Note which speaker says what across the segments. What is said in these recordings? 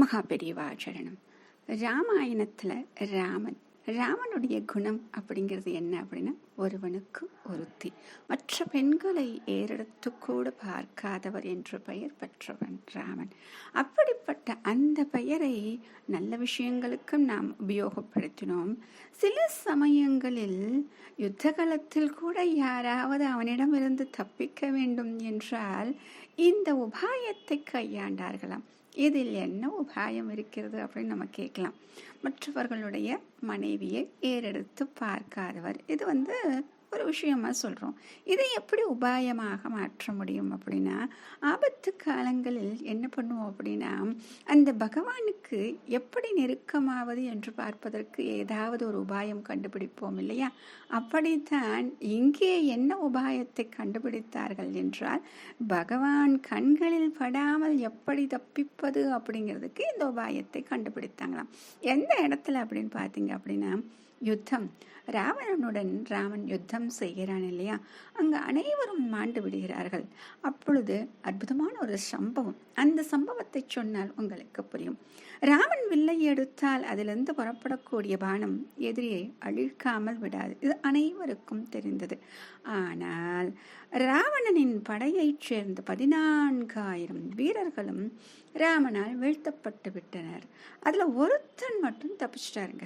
Speaker 1: மகாபெரிவாச்சரணம். ராமாயணத்தில் ராமன் ராமனுடைய குணம் அப்படிங்கிறது என்ன அப்படின்னா ஒருவனுக்கு ஒருத்தி. மற்ற பெண்களை ஏறெடுத்து கூட பார்க்காதவர் என்று பெயர் பெற்றவன் ராமன். அப்படிப்பட்ட அந்த பெயரை நல்ல விஷயங்களுக்கும் நாம் உபயோகப்படுத்தினோம். சில சமயங்களில் யுத்த காலத்தில் கூட யாராவது அவனிடமிருந்து தப்பிக்க வேண்டும் என்றால் இந்த உபாயத்தை கையாண்டார்களாம். இதில் என்ன உபாயம் இருக்கிறது அப்படின்னு நம்ம கேட்கலாம். மற்றவர்களுடைய மனைவியை ஏறெடுத்து பார்க்காதவர். இது வந்து ஒரு விஷயமா சொல்கிறோம் இதை எப்படி உபாயமாக மாற்ற முடியும் அப்படின்னா ஆபத்து காலங்களில் என்ன பண்ணுவோம் அப்படின்னா அந்த பகவானுக்கு எப்படி நெருக்கமாவது என்று பார்ப்பதற்கு ஏதாவது ஒரு உபாயம் கண்டுபிடிப்போம் இல்லையா? அப்படித்தான் இங்கே என்ன உபாயத்தை கண்டுபிடித்தார்கள் என்றால் பகவான் கண்களில் படாமல் எப்படி தப்பிப்பது அப்படிங்கிறதுக்கு இந்த உபாயத்தை கண்டுபிடித்தாங்களாம். எந்த இடத்துல அப்படின்னு பார்த்தீங்க அப்படின்னா யுத்தம். ராவணனுடன் ராமன் யுத்தம் செய்கிறான் இல்லையா? அங்கு அனைவரும் மாண்டு விடுகிறார்கள். அப்பொழுது அற்புதமான ஒரு சம்பவம். அந்த சம்பவத்தை சொன்னால் உங்களுக்கு புரியும். ராமன் வில்லை எடுத்தால் அதிலிருந்து புறப்படக்கூடிய பானம் எதிரியை அழிக்காமல் விடாது. இது அனைவருக்கும் தெரிந்தது. ஆனால் ராவணனின் படையைச் சேர்ந்த பதினான்காயிரம் வீரர்களும் ராமனால் வீழ்த்தப்பட்டு விட்டனர். அதில் ஒருத்தன் மட்டும் தப்பிச்சிட்டாருங்க.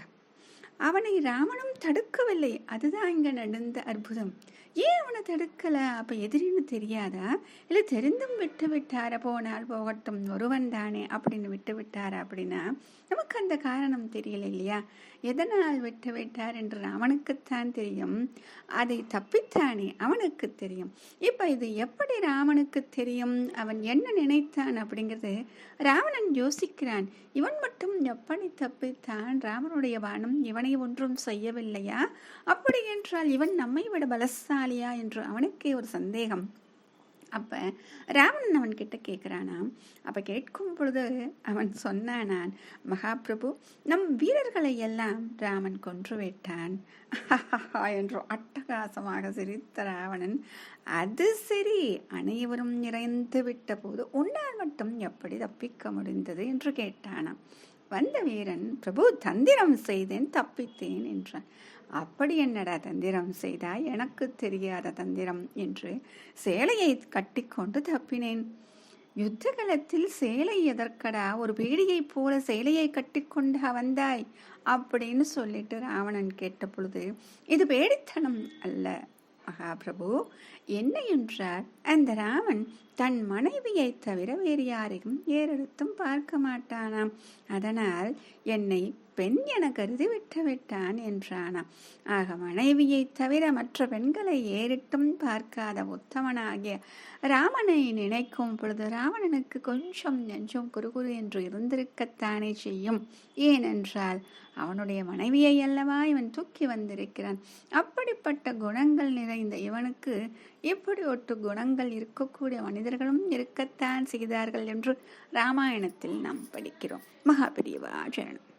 Speaker 1: அவனை ராமனும் தடுக்கவில்லை. அதுதான் இங்கே நடந்த அற்புதம். ஏன் அவனை தடுக்கல? அப்ப எதிரின்னு தெரியாதா? இல்லை தெரிந்தும் விட்டு விட்டார? போனால் போகட்டும் ஒருவன் தானே அப்படின்னு விட்டு விட்டாரா அப்படின்னா நமக்கு அந்த காரணம் தெரியல இல்லையா? எதனால் விட்டு விட்டார் என்று ராமனுக்குத்தான் தெரியும். அதை தப்பித்தானே அவனுக்கு தெரியும். இப்ப இது எப்படி ராமனுக்கு தெரியும்? அவன் என்ன நினைத்தான் அப்படிங்கிறது ராவணன் யோசிக்கிறான். இவன் மட்டும் எப்படி தப்பித்தான்? ராமனுடைய வானம் இவனை ஒன்றும் செய்யவில்லையா? அப்படி என்றால் இவன் நம்மை விட பலசாலியா என்று அவனுக்கே ஒரு சந்தேகம். அப்போ ராவணன் அவன் கிட்ட கேட்குறானாம் அப்போ கேட்கும் பொழுது அவன் சொன்னானான் மகாபிரபு நம் வீரர்களை எல்லாம் ராமன் கொன்று விட்டான். என்று அட்டகாசமாக சிரித்த ராவணன் அது சரி அனைவரும் நிறைந்து விட்ட போது உன்னால் மட்டும் எப்படி தப்பிக்க முடிந்தது? என்று கேட்டானாம். வந்த வீரன் பிரபு தந்திரம் செய்தேன் தப்பித்தேன் என்றான். அப்படி என்னடா தந்திரம் செய்தாய்? எனக்கு தெரியாத தந்திரம் என்று சேலையை கட்டிக்கொண்டு தப்பினேன். யுத்த காலத்தில் சேலை எதற்கடா? ஒரு பேடியைப் போல சேலையை கட்டிக்கொண்டு வந்தாய்? அப்படின்னு சொல்லிட்டு ராவணன் கேட்ட பொழுது இது பேடித்தனம் அல்ல மகாபிரபு என்ன என்றார்? அந்த ராமன் தன் மனைவியை தவிர வேறு யாரையும் ஏறெடுத்தும் பார்க்க மாட்டானாம். அதனால் என்னை பெண் என கருதி விட்டு விட்டான் என்றானாம். ஆக மனைவியை தவிர மற்ற பெண்களை ஏறிட்டும் பார்க்காத உத்தமனாகிய ராமனை நினைக்கும் பொழுது ராவணனுக்கு கொஞ்சம் நெஞ்சம் குறுகுறு என்று இருந்திருக்கத்தானே செய்யும். ஏனென்றால் அவனுடைய மனைவியை அல்லவா இவன் தூக்கி வந்திருக்கிறான். அப்படிப்பட்ட குணங்கள் நிறைந்த இவனுக்கு இப்படி ஒட்டு குணங்கள் இருக்கக்கூடிய மனிதர்களும் இருக்கத்தான் செய்தார்கள் என்று ராமாயணத்தில் நாம் படிக்கிறோம். மகாபிரிவா சரணம்